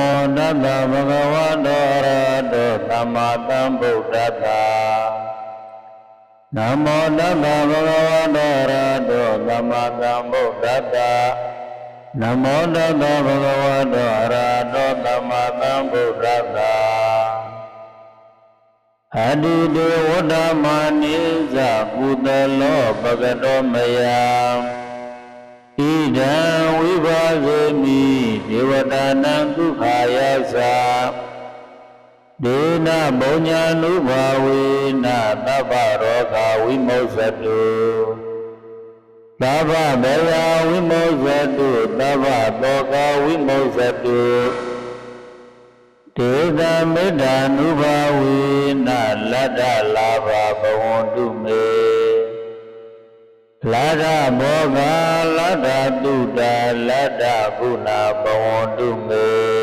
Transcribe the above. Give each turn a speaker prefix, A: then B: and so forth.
A: မောတတ္တဗုဒ္ဓဝါတောရတောသမ္မာသမ္ဗုဒ္ဓတ္တနမောတတ္တဗုဒ္ဓဝါတောရတောသမ္မာသမ္ဗုဒ္ဓတ္တနမောတတ္တဗုဒ္ဓဝါတောရတောသမ္မာသမ္ဗုဒ္ဓတ္တအတိတေဝတ္တမနိသကုသလောပကတောမယံဣဒံဝိပါဇေမိ ဒေဝတာနံဒုက္ခယသဒေနဘုံညာနုဘာဝေနသဗ္ဗရောဂဝိမုစ္စတုသဗ္ဗဘေယဝိမုစ္စတုသဗ္ဗသောကဝိမုစ္စတုဒေသမေတ္တာနုဘာဝေနလတ္တလာဘဘဝန္တုမေ လာဒဘောဂလတ္တတုတလတ္တကုဏဘဝန္တုမေ